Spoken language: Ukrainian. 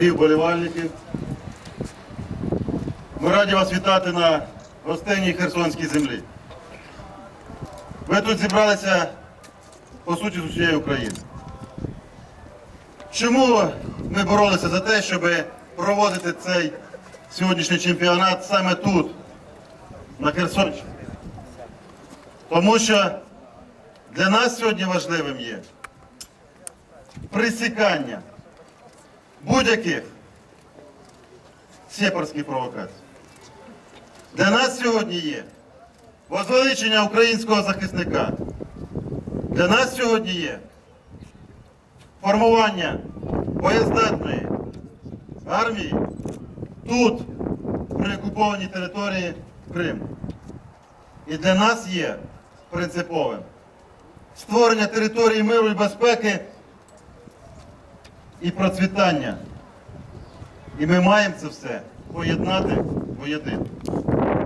і вболівальників. Ми раді вас вітати на гостинній Херсонській землі. Ви тут зібралися, по суті, з усієї України. Чому ми боролися за те, щоб проводити цей сьогоднішній чемпіонат саме тут, на Херсонщині? Тому що для нас сьогодні важливим є присікання будь-яких сепарських провокацій. Для нас сьогодні є возвеличення українського захисника. Для нас сьогодні є формування боєздатної армії тут, при окупованій території Криму. І для нас є принциповим створення території миру і безпеки і процвітання. І ми маємо це все поєднати воєдино.